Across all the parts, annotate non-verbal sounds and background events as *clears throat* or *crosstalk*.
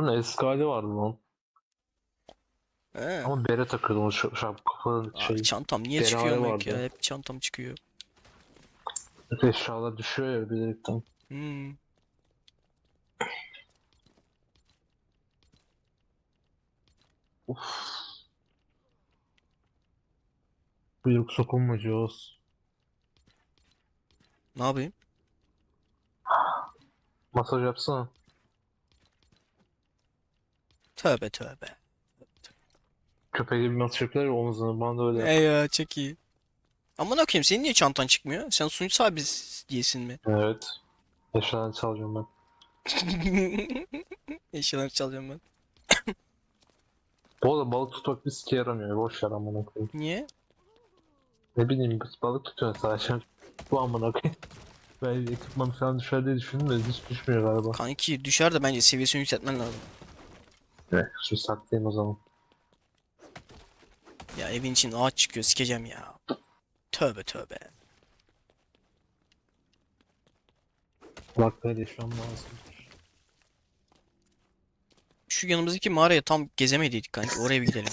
Onun eski hali vardı lan. He. Ama bere takıyordum o şap kafanın Abi şey. çantam niye çıkıyor vardı. ya? Hep çantam çıkıyor. Eşyalar düşüyor ya bilerekten. Hmm. Uf. Buyruk sokulmacağız. Ne yapayım? Masaj yapsana. Tövbe tövbe. Köpeğe gibi masaj yapıyorlar ya omuzuna. Bana da öyle yap. Ey ya çok iyi. Ama ne okuyayım senin niye çantan çıkmıyor? Sen sunucu sahibi diyesin mi? Evet. Eşyalarını çalacağım ben. *laughs* Eşyaları çalıyorum ben. Bu arada balık tutmak bir sike yaramıyor. Boş ver amına koyayım. Niye? Ne bileyim biz balık tutuyorsun sadece. Bu amına koyayım. Ben ekipman falan düşer diye düşündüm de hiç düşmüyor galiba. Kanki düşer de bence seviyesini yükseltmen lazım. Evet. Şu saklayayım o zaman. Ya evin için ağaç çıkıyor sikeceğim ya. Tövbe tövbe. Kulakları yaşam lazım. Şu yanımızdaki mağaraya tam gezemediydik kanki. Oraya bir gidelim.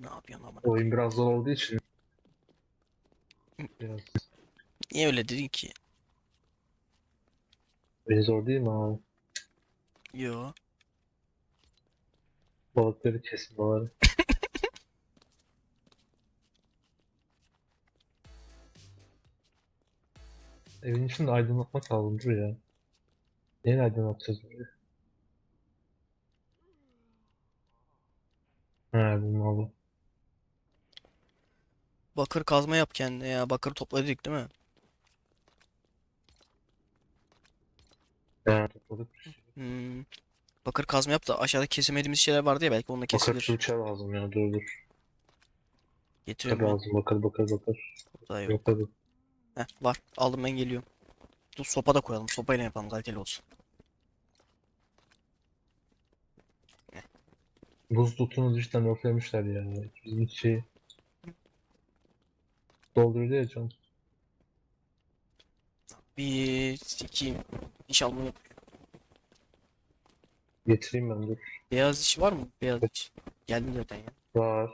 Ne yapıyorsun ama? Oyun biraz zor olduğu için. Biraz. Niye öyle dedin ki? Oyun zor değil mi abi? Yo. Balıkları kesmiyorlar. *laughs* Evin içinde aydınlatmak lazım ya. Neyle aydınlatacağız burayı? He bu malı. Bakır kazma yap kendine ya. Bakır topla dedik değil mi? He topladık. Hmm. Bakır kazma yap da aşağıda kesemediğimiz şeyler vardı ya belki onunla Bakır kesilir. çubuğu lazım ya dur dur. Getiriyorum ben. lazım bakır bakır bakır. Burada yok. Yok hadi. Heh, var. Aldım ben geliyorum. Dur sopa da koyalım. Sopayla yapalım kaliteli olsun. Buz tutunu cidden öflemişler ya. Bizim hiç şey dolduruyor ya can. Bir iki İnşallah bunu Getireyim ben dur. Beyaz iş var mı? Beyaz iş. Geldim zaten ya. Var.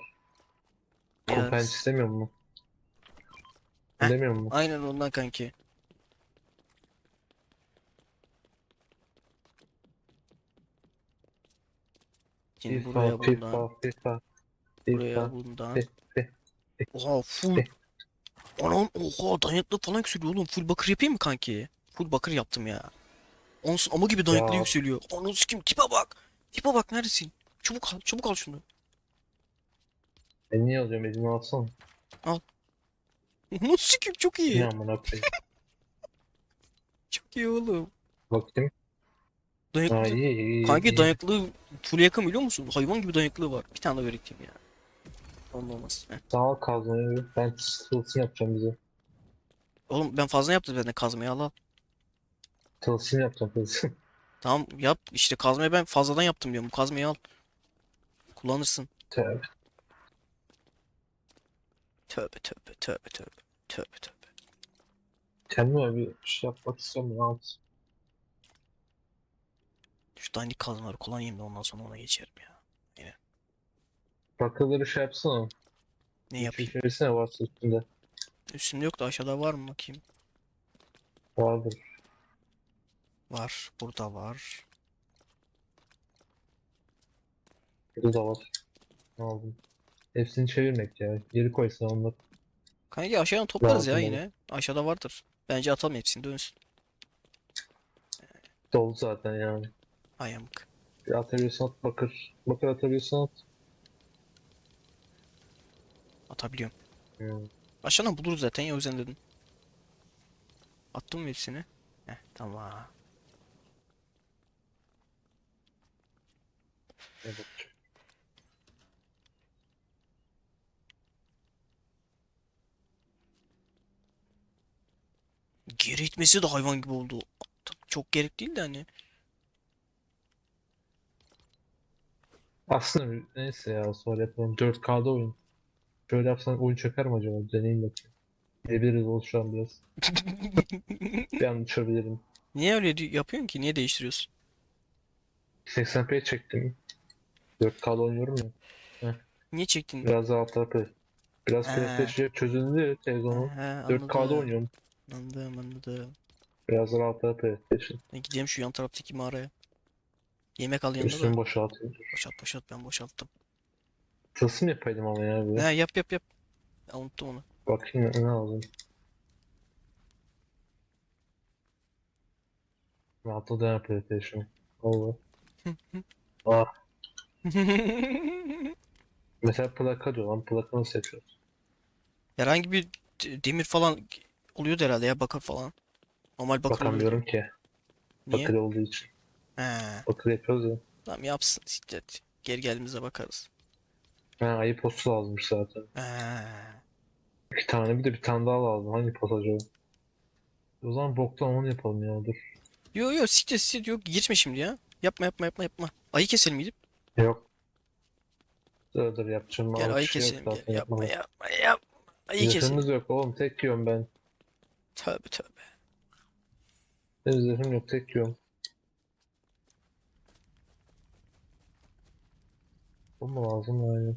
Kompenç Beyaz. istemiyor mu? Heh. Demiyor mu? Aynen ondan kanki. Şimdi FIFA, buraya bundan, FIFA, FIFA, buraya bundan. Fi- Oha full. Anam oha dayanıklı falan yükseliyor oğlum. Full bakır yapayım mı kanki? Full bakır yaptım ya. Onsuz ama gibi dayanıklı Ya. yükseliyor. Anam kim tipe bak. Tipe bak neredesin? Çabuk al, çabuk al şunu. Ben niye alıyorum? Elini alsana. Nasıl kim çok iyi. Ne amına koyayım. *laughs* Çok iyi oğlum. Bakayım. Ha Dayanıklı. iyi iyi iyi. Kanki iyi. dayanıklı full yakın biliyor musun? Hayvan gibi dayanıklığı var. Bir tane daha öğreteyim ya. Ondan olmaz. Heh. Sağ ol kazmayı. Ben tılsım yapacağım bize. Oğlum ben fazla yaptım bende kazmayı al al. Tılsım yapacağım tılsım. Tamam yap işte kazmayı ben fazladan yaptım diyorum. Bu kazmayı al. Kullanırsın. Tövbe. Tövbe tövbe tövbe tövbe. Tövbe tövbe. Kendime bir şey yapmak istiyorum. Yapayım? Şu dandik kazmaları kullanayım da ondan sonra ona geçerim ya. Bakırları şey yapsana. Ne Bir yapayım? şey versene varsa üstünde. Üstümde yok da aşağıda var mı bakayım. Vardır. Var. Burada var. Burada da var. Ne aldım? Hepsini çevirmek ya. Geri koysan onlar. Kanka aşağıdan toplarız ya Lazım yine. Aşağıda vardır. Bence atalım hepsini dönsün. Dolu zaten yani. Ay amık. Bir atabiliyorsan at bakır. Bakır atabiliyorsan at. Atabiliyorum. Hmm. Aşağıdan buluruz zaten ya o yüzden dedim. Attım mı hepsini? Heh tamam. Evet. Geri itmesi de hayvan gibi oldu. Çok gerek değil de hani. Aslında neyse ya sonra yapalım. 4K'da oyun. Şöyle yapsan oyun çöker mi acaba? Deneyim bakayım. Gidebiliriz ol şu an biraz. *laughs* Bir an uçabilirim. Niye öyle yapıyorsun ki? Niye değiştiriyorsun? 80p çektim. 4K'da oynuyorum ya. Niye çektin? Biraz daha tarafı. Biraz He. PlayStation çözüldü televizyonu. He, 4K'da anladım. oynuyorum. Anladım anladım. Biraz daha tarafı PlayStation. Ben gideyim şu yan taraftaki mağaraya. Yemek al yanında Üstünü da. boşaltayım. Boşalt boşalt ben boşalttım. Tılsım yapaydım ama ya bir. He yap yap yap. Ya, unuttum onu. Bakayım ne, lazım. Rahatla da yapıyor PlayStation. Allah. Ah. *laughs* Mesela plaka diyor lan. Plaka nasıl yapıyoruz? Herhangi bir de- demir falan oluyordu herhalde ya bakır falan. Normal bakır oluyordu. Bakamıyorum ki. Niye? Bakır olduğu için. He. Bakır yapıyoruz ya. Tamam yapsın işte. Geri geldiğimizde bakarız. Ha ayı postu lazımmış zaten. He. İki tane bir de bir tane daha lazım. Hangi post acaba? O zaman boktan onu yapalım ya dur. Yo yo siktir siktir yok geçme şimdi ya. Yapma yapma yapma yapma. Ayı keselim gidip. Yok. Dur dur yapacağım. Gel ayı şey keselim gel. Yapma yapmadım. yapma yapma. Ayı keselim. Yok oğlum tek yiyorum ben. Tövbe tövbe. Benim zırhım yok tek yiyorum. Bu mu lazım aynen.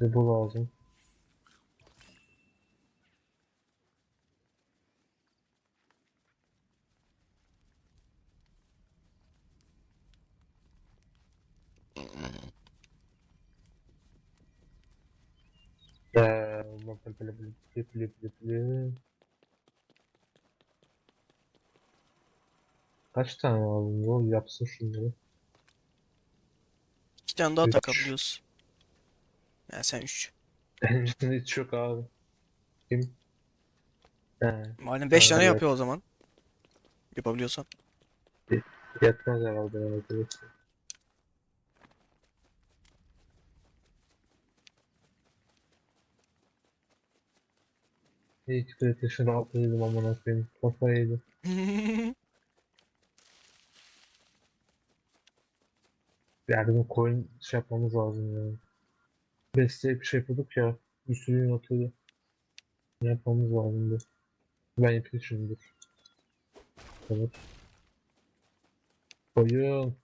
Bu lazım. Eee, böyle böyle böyle böyle böyle böyle. Kaç tane lazım bu? Yapsın şunları. İki tane daha Üç. takabiliyoruz. Ya sen üç. Benim *laughs* içinde hiç yok abi. Kim? He, Madem beş Ha, tane evet. yapıyor o zaman. Yapabiliyorsan. yetmez herhalde ya Hiç PlayStation rahat değilim amına koyayım. Kafayı yedim. *laughs* Yani bu coin şey yapmamız lazım ya. Besleyip bir şey yapıyorduk ya. Bir sürü ürün atıyordu. Ne yapmamız lazımdı. Ben yapayım şimdi. Evet. Koyun.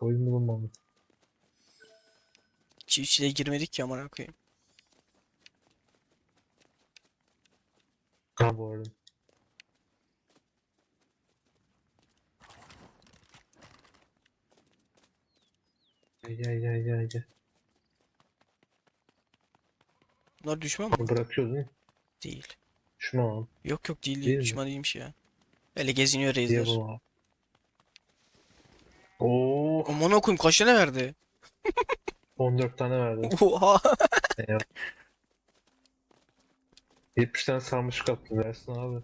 Koyun bulunmalı. Çiftçiliğe girmedik ki amına koyayım. Ha bu arada. Gel gel gel gel gel. Bunlar düşman mı? Bırakıyoruz değil mi? Değil. Düşman. Yok yok değil Değil değil. mi? Düşman değilmiş ya. Öyle geziniyor reisler. Oo, Amına koyayım kaç tane verdi? 14 tane verdi. Oha. Ya. 70 tane sarmışık attım versin abi.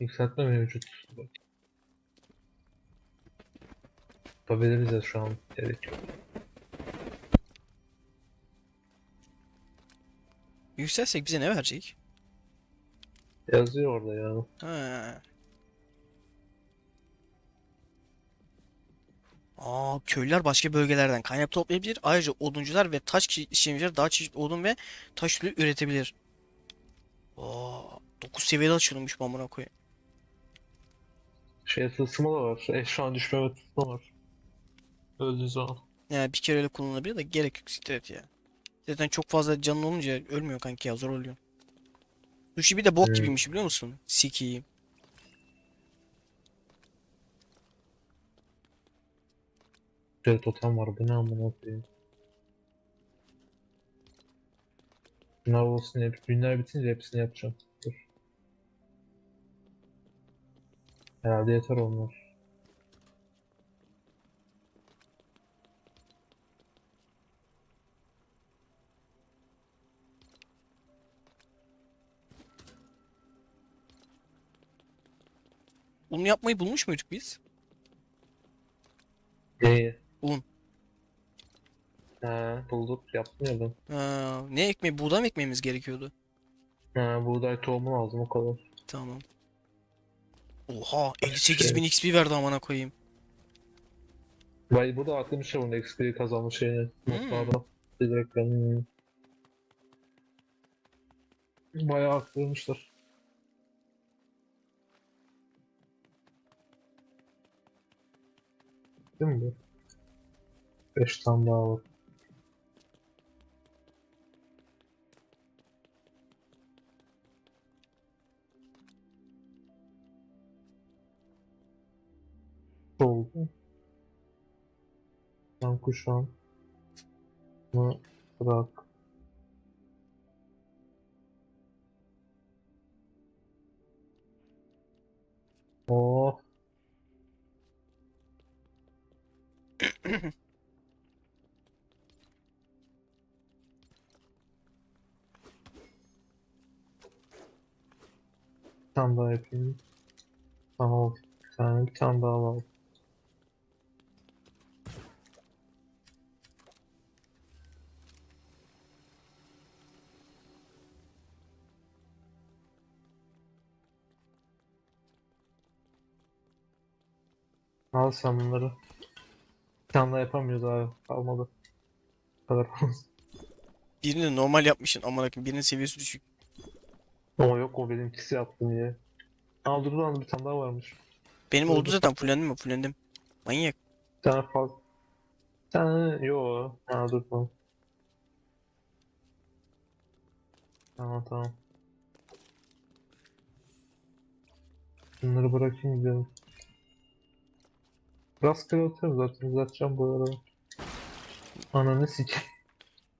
Yükseltme mevcut. Yapabiliriz ya şu an. Gerek yok. Yükselsek bize ne verecek? Yazıyor orada ya. Ha. Aa, köylüler başka bölgelerden kaynak toplayabilir. Ayrıca oduncular ve taş işlemciler daha çeşitli odun ve taş türü üretebilir. Aa, 9 seviyede açılmış amına koyayım. Şey tılsımı da var. Eşya düşme ve tılsımı var. Öldüğü zaman. Yani bir kere öyle kullanılabilir de gerek yok siktir et ya. Zaten çok fazla canın olunca ölmüyor kanki ya zor oluyor. Sushi bir de bok Hmm. gibiymiş biliyor musun? Sikiyim. Şöyle totem var. Bu ne amına koyayım. Bunlar olsun hep. Günler bitince hepsini yapacağım. Dur. Herhalde yeter onlar. Bunu yapmayı bulmuş muyduk biz? Neyi? Un. Ha, bulduk. Yaptım ya ben. Ha, ne ekmeği? Buğday mı ekmemiz gerekiyordu? Ha, buğday tohumu lazım o kadar. Tamam. Oha 58.000 XP verdi amına koyayım. Vay bu da aklım şey onun XP kazanma şeyini. Hmm. Notlarda. Direkt ben. Bayağı arttırmışlar. Değil mi bu? 5 tane daha var. Oldu. Sen kuşağın. Bunu bırak. Oh. *laughs* tane daha yapayım. Tamam. Bir tane, bir tane daha var. Al sen bunları. Bir tane daha yapamıyoruz abi. Kalmadı. Bu kadar. *laughs* Birini normal yapmışsın amına koyayım. Birinin seviyesi düşük. Ama yok o benimkisi yaptım diye. Aa dur lan bir tane daha varmış. Benim oldu zaten fullendim mi? Fullendim. Manyak. Bir tane fazla. Bir tane yo. Ha dur tamam. Tamam tamam. Bunları bırakayım gidelim. Rastgele atıyorum zaten uzatacağım bu arada. Ananı sik. *laughs*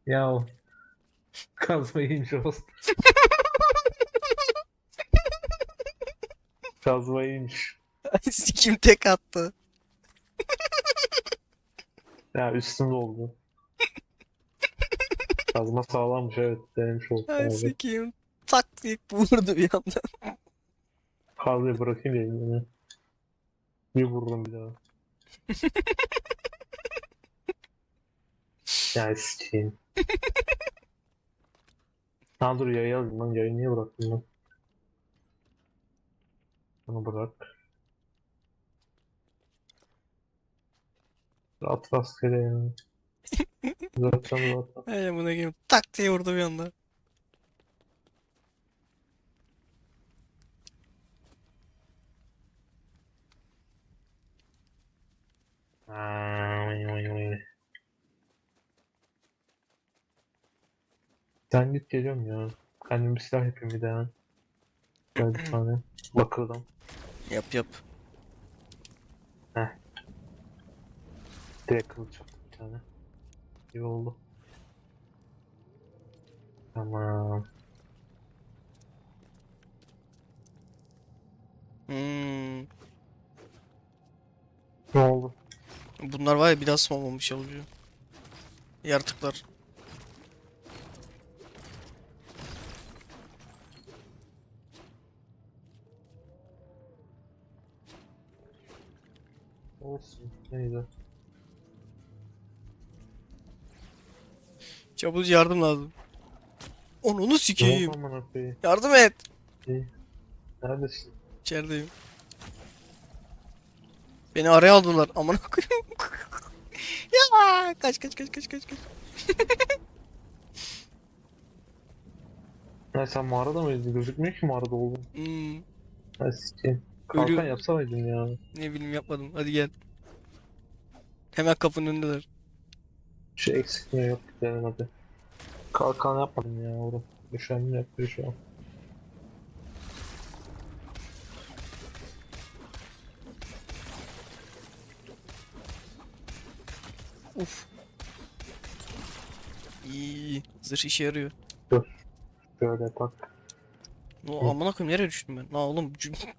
Ya Kazmayı inmiş olsun. *laughs* Kazmayı inmiş. Sikim *laughs* tek attı. Ya üstümde oldu. Kazma sağlammış evet denemiş olduk. Ay abi. Tak diye *laughs* vurdu bir anda. Kazmayı bırakayım elimden. Bir vururum bir daha. *laughs* ya sikeyim. Ha dur yayı alayım lan yayı niye bıraktın lan? Bunu bırak. At rastgele yani. *laughs* Zaten zaten. Ay amına koyayım. Tak diye vurdu bir anda. Sen git geliyorum ya. Kendim bir silah yapayım bir daha. Gel bir tane. Bakırdan. Yap yap. Direkt kılıç yaptım bir tane. İyi oldu. Tamam. Hmm. Ne oldu? Bunlar var ya bir daha spamlanmış oluyor. Yaratıklar. Neydi? Çabuk yardım lazım. Onu sikeyim. Yardım et. Neredesin? İçerideyim. Beni araya aldılar. Aman koyayım. *laughs* ya kaç kaç kaç kaç kaç kaç. *laughs* Ya sen mağarada mıydın? Gözükmüyor ki mağarada oldun. Hmm, Ha sikeyim. Kalkan Ölüyor. yapsamaydın ya. ne bileyim yapmadım. Hadi gel. Hemen kapının önündeler. Şey eksik mi yok gidelim hadi. Kalkan yapmadım ya oğlum. Üşendim yapıyor şu an. Uf. İyi. Zırh işe yarıyor. Şöyle bak. No, amına koyayım nereye düştüm ben? La oğlum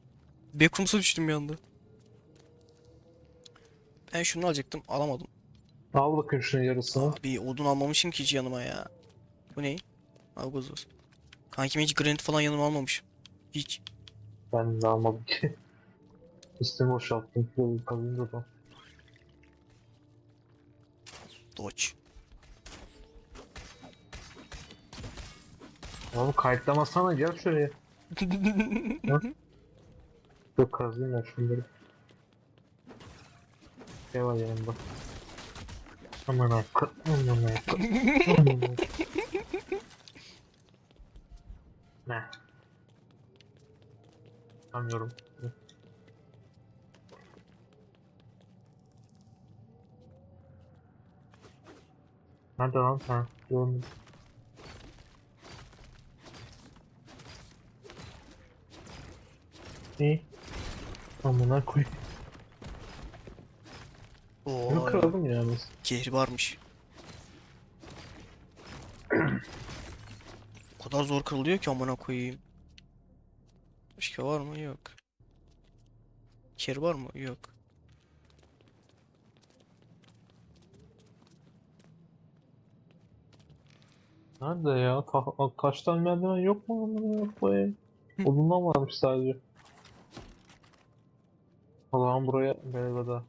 *laughs* Backrooms'a düştüm bir anda. Ben şunu alacaktım alamadım. Al bakayım şunun yarısını. Abi odun almamışım ki hiç yanıma ya. Bu ne? Algoz. Kankim hiç granit falan yanıma almamışım. Hiç. Ben de almadım ki. *laughs* Üstümü boşalttım. Da ben. Dodge. Oğlum kayıtlamasana gel şuraya. *laughs* Yok kazıyım ben şunları. Şey var yanımda. Aman akı. Aman akı. Aman akı. Ne? Anlıyorum. Nerede lan sen? Gördüm. İyi. Amına koy. Bunu Oo, kıralım ya biz. kehri varmış. o kadar zor kırılıyor ki amına koyayım. Başka var mı? Yok. Kehri var mı? Yok. Nerede ya? Ta taştan merdiven yok mu? Yok bu ev. Odundan varmış sadece. Zaman buraya Belveda.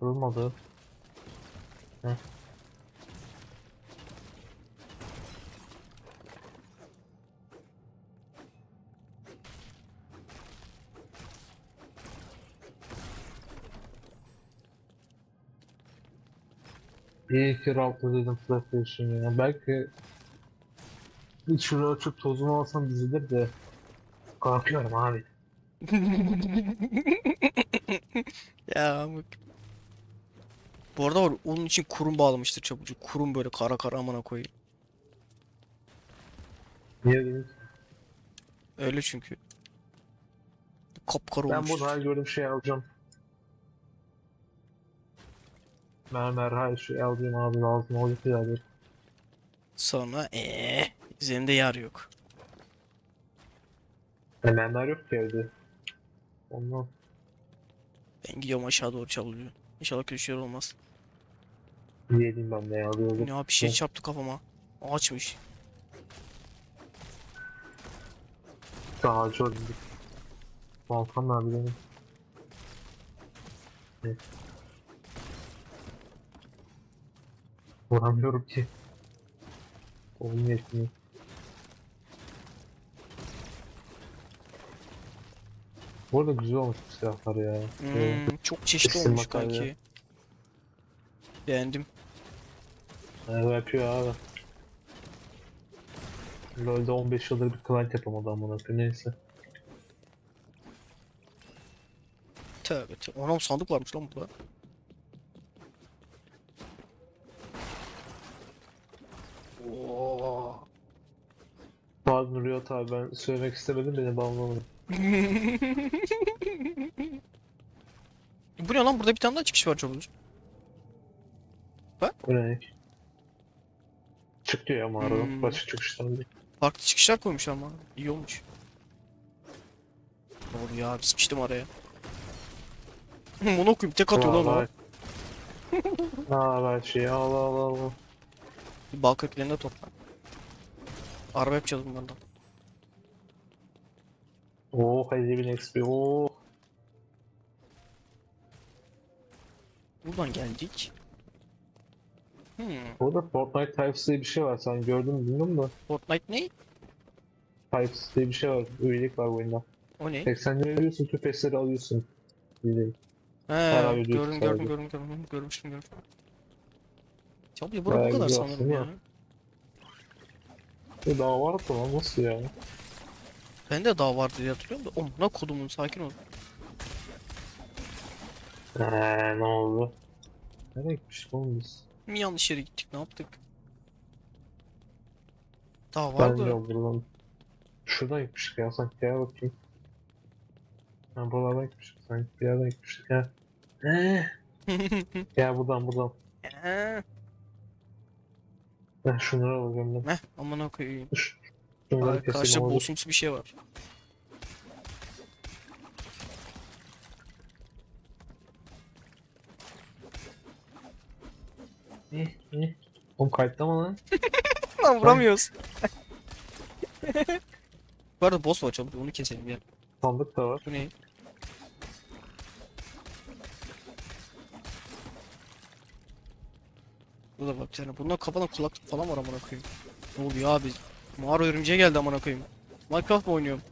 Kırılmadı. Heh. İyi ki rahatla dedim PlayStation ya. Belki şuraya açıp tozunu alsam dizilir de korkuyorum abi. *laughs* Ya bak. Bu arada var onun için kurum bağlamıştır çabucak. Kurum böyle kara kara amına koyayım. Niye dedim ki? Öyle çünkü. Kapkara Ben olmuş. bunu her gördüğüm şeyi alacağım. Mermer her şeyi alacağım abi lazım olacak ya. Sonra eee üzerinde yer yok. E, mermer yok ki evde. Ondan. Ben gidiyorum aşağı doğru çalıyor. İnşallah şeyler olmaz. Yiyelim ben de ya. Böyle. Ya bir şey çarptı kafama. Ağaçmış. Daha acı öldüm. Balkan nerede benim? Evet. Vuramıyorum ki. Oğlum yetmiyor. Bu arada güzel olmuş bu silahlar ya. Evet. Hmm, çok çeşitli Kesin olmuş bakalım ya. Beğendim. Evet yapıyor abi. LoL'de 15 yıldır bir client yapamadı amına koyayım neyse. Tövbe tövbe. Anam sandık varmış lan burada. Oo. Pardon Riot abi ben söylemek istemedim beni bağlamadım. *laughs* Bu ne lan burada bir tane daha çıkış var çabucak. Ne? Çık diyor ya mağaradan. Hmm. Başka çıkıştan değil. Farklı çıkışlar koymuş ama. İyi olmuş. Ne oluyor abi sıkıştım araya. *laughs* Bunu okuyayım tek atıyor lan o. Aa ver şeyi al al al al. Bir bal köklerinde topla. Araba yapacağız bunlardan. Oh 50 bin XP oh. Buradan geldik. Hmm. Burada Fortnite Types diye bir şey var sen gördün mü bilmiyorum da. Fortnite ne? Types diye bir şey var. Üyelik var oyunda. O ne? 80 lira veriyorsun tüm pesleri alıyorsun. Üyelik. He, Bayağı gördüm gördüm gördüm gördüm görmüştüm görmüştüm. Ya bu bura bu Bayağı kadar güzel sanırım ya. aslında. E daha var da lan nasıl ya? Ben de daha vardı diye hatırlıyorum da. Oğlum ne kodumun sakin ol. Eee ne oldu? Nereye gitmiştik oğlum biz? Mi yanlış yere gittik ne yaptık? Daha Ben vardı. de buradan. Şuradan gitmiştik ya sanki gel bakayım. Ha buralardan gitmiştik sanki bir yerden gitmiştik ya. Eee. *laughs* Gel buradan buradan. Eee, Ben şunları alacağım ben. Heh amına koyayım. Şunları Aa, keseyim Karşıda olur. bossumsu bir şey var. İyi iyi. Oğlum kayıtlama lan. *laughs* Lan vuramıyoruz. Bu arada boss var çabuk onu keselim ya. Sandık da var. Bu ne? Burada bak bir tane. Bunlar kafadan kulaklık falan var amına koyayım. Ne oluyor abi? Mağara örümceğe geldi amına koyayım. Minecraft mı oynuyorum?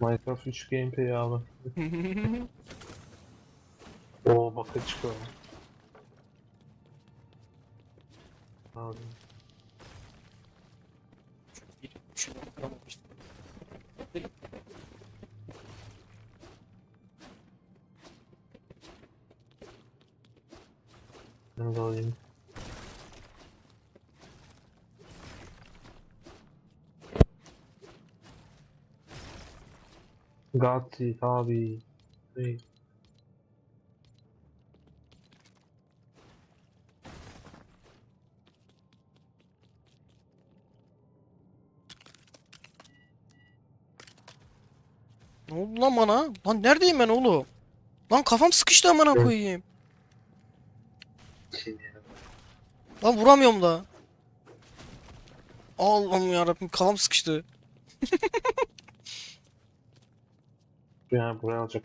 Minecraft 3 gameplay abi. *laughs* Oo bakır çıkıyor. Abi. Bir de alayım. Gatti abi. Hey. Ne oldu lan bana? Lan neredeyim ben oğlum? Lan kafam sıkıştı amına koyayım. Ya. Lan vuramıyorum da. Allah'ım yarabbim kafam sıkıştı. *laughs* Yani buraya alacak.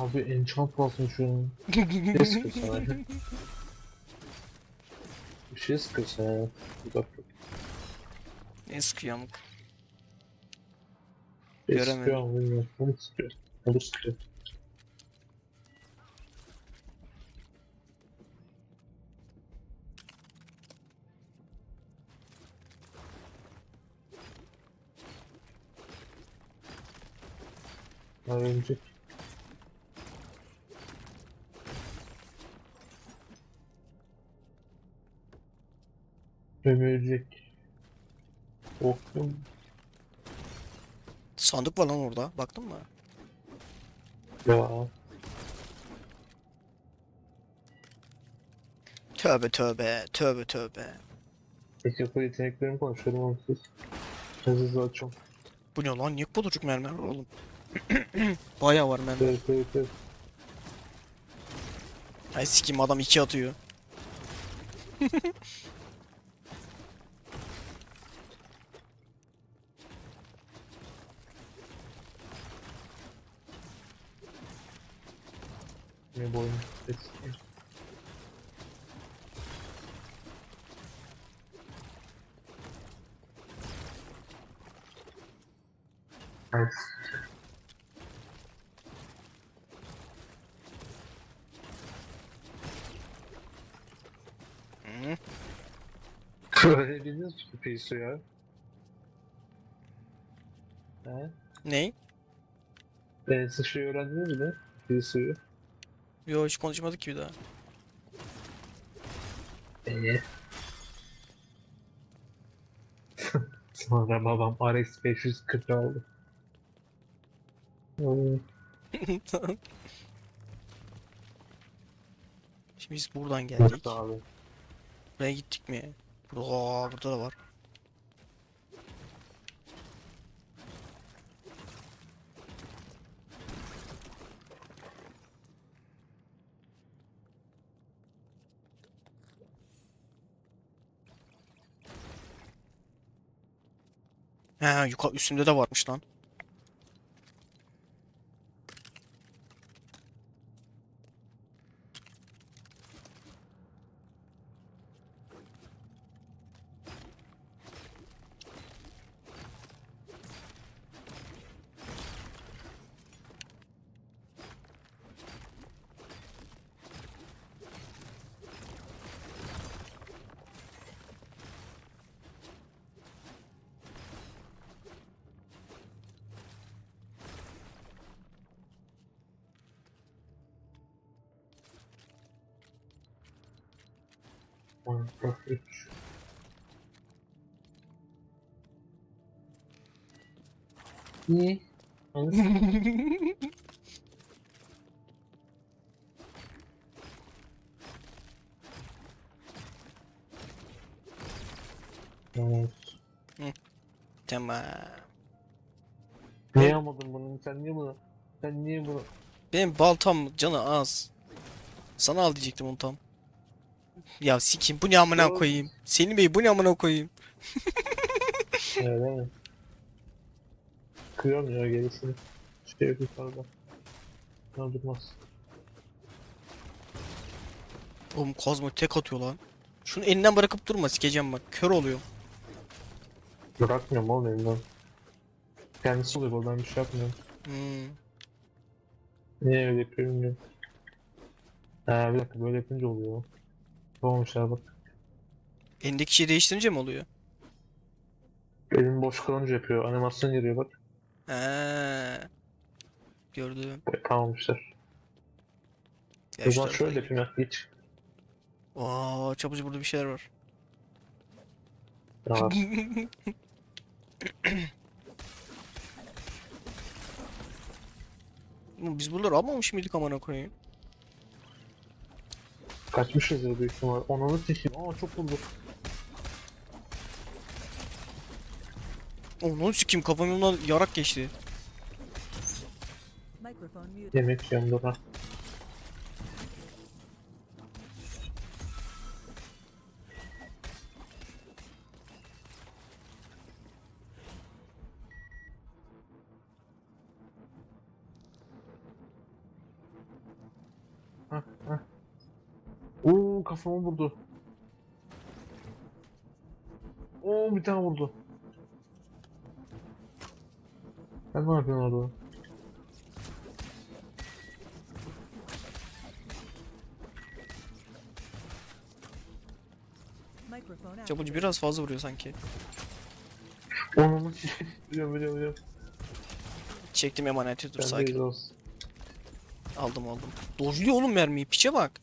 Abi enchant basın şu an. Ne sıkıyorsun abi? Bir şey sıkıyorsun ya. Bir dakika. Ne sıkıyor amık. Ne Göremedim. sıkıyor ama bilmiyorum. Onu sıkıyor. Onu sıkıyor. Örümcek. Ömürcek. Korktum. Sandık var lan orada. Baktın mı? Ya. Tövbe tövbe. Tövbe tövbe. Bu yeteneklerimi konuşuyorum ama siz. Hızlı hızlı açıyorum. Bu ne lan? Niye bu kadar çok mermi var oğlum? *clears throat* Bayağı var mermi. Evet evet evet. Ay sikeyim adam iki atıyor. *laughs* Ne boyun eski. Evet. Hı. Öğrenebildiniz mi küpeyi suya? He? Ney? E, sıçrayı öğrendiniz mi? Küpeyi suyu. Yo hiç konuşmadık ki bir daha. *laughs* Eee? Sonra babam RX 540 aldı. Hmm. Şimdi biz buradan geldik. Abi. Buraya gittik mi? Burada, burada da var. He yukarı üstünde de varmış lan. Minecraft 3. Niye? Evet. Tamam. Niye almadın bunu? Sen niye bunu? Sen niye bunu? Benim baltam canı az. Sana al diyecektim onu tam. Ya sikim bu ne amına Doğru. koyayım. Selim Bey bu ne amına koyayım. Değil mi? Kırıyorum ya gerisini. Şey yok yukarıda. Ne durmaz. Oğlum Kozmo tek atıyor lan. Şunu elinden bırakıp durma sikeceğim bak. Kör oluyor. Bırakmıyorum oğlum elimden. Kendisi oluyor bu ben bir şey yapmıyorum. Hmm. Niye öyle yapıyorum bilmiyorum. Ha bir dakika böyle yapınca oluyor. Olmuşlar bak. Elindeki şeyi değiştirince mi oluyor? Elim boş kalınca yapıyor. Animasyon giriyor bak. He. Gördüm. Yapamamışlar. O Yaşlar zaman da şöyle iyi. yapayım ya. Hiç. Aa, çabucu burada bir şeyler var. Ne var? *laughs* Oğlum Biz buraları almamış mıydık amına koyayım? Kaçmışız ya büyük ihtimal. Onunu sikeyim. Aa çok vurdu. Onu sikeyim kafamdan yarak geçti. Yemek yiyorum dur ha. Hah, hah. Oo kafama vurdu. Oo bir tane vurdu. Sen ne yapıyorsun orada? Çabucu biraz fazla vuruyor sanki. Onu *laughs* biliyorum biliyorum biliyorum. Çektim emaneti dur sakin. Aldım aldım. Dojluyor oğlum mermiyi piçe bak.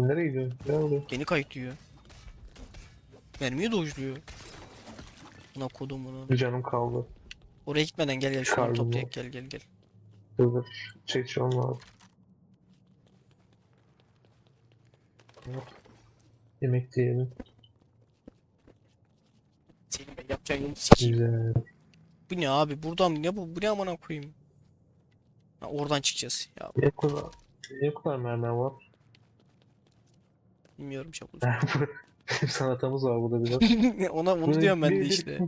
Ben nereye gidiyorum? Ne oluyor? Yeni kayıtlıyor. Mermiyi dojluyor. Buna kodum bunu. Bir canım kaldı. Oraya gitmeden gel gel şunları Çıkardım toplayak gel gel gel. Dur dur. Çekeceğim lazım. Evet. Yemek diyelim. Selim Bey yapacağın yolu sikeyim. Güzel. Bu ne abi buradan ne bu bu ne amına koyayım. Ha, oradan çıkacağız ya Niye bu kadar, niye bu kadar mermer var? Bilmiyorum çabucu. *laughs* Bizim sanatamız var burada biraz. *laughs* Ona onu diyorum ben de işte.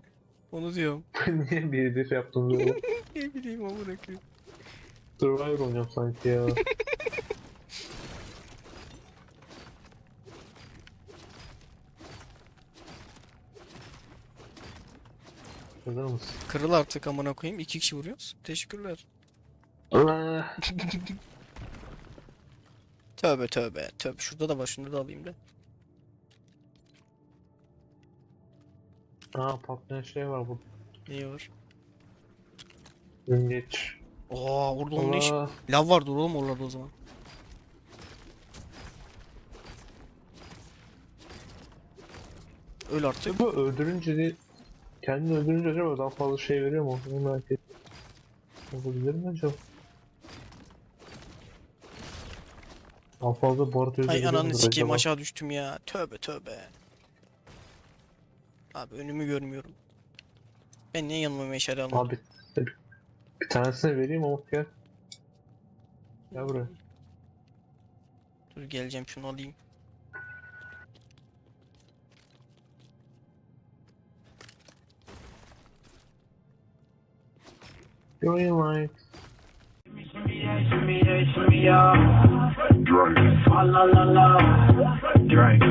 Onu diyorum. *laughs* niye bir bir yaptın böyle? Ne bileyim amına koyayım. Survivor oynuyorum sanki ya. Hazır mısın? Kırıl artık amına koyayım. İki kişi vuruyoruz. Teşekkürler. Allah! Tövbe tövbe tövbe. Şurada da var. Şunu da alayım da. Aa patlayan şey var burada. İyi var. Yengeç. Oo orada onun ne iş? Allah! Lav vardır oğlum oralarda o zaman. Öl artık. Bu öldürünce de kendini öldürünce acaba daha fazla şey veriyor mu? Onu merak ettim. Olabilir mi acaba? Daha fazla barut özü Ay ananı sikeyim aşağı düştüm ya. Tövbe tövbe. Abi önümü görmüyorum. Ben niye yanıma meşale almadım? Abi bir, bir tanesini vereyim ama gel. Gel buraya. Dur geleceğim şunu alayım. Green light. Drink. Drink.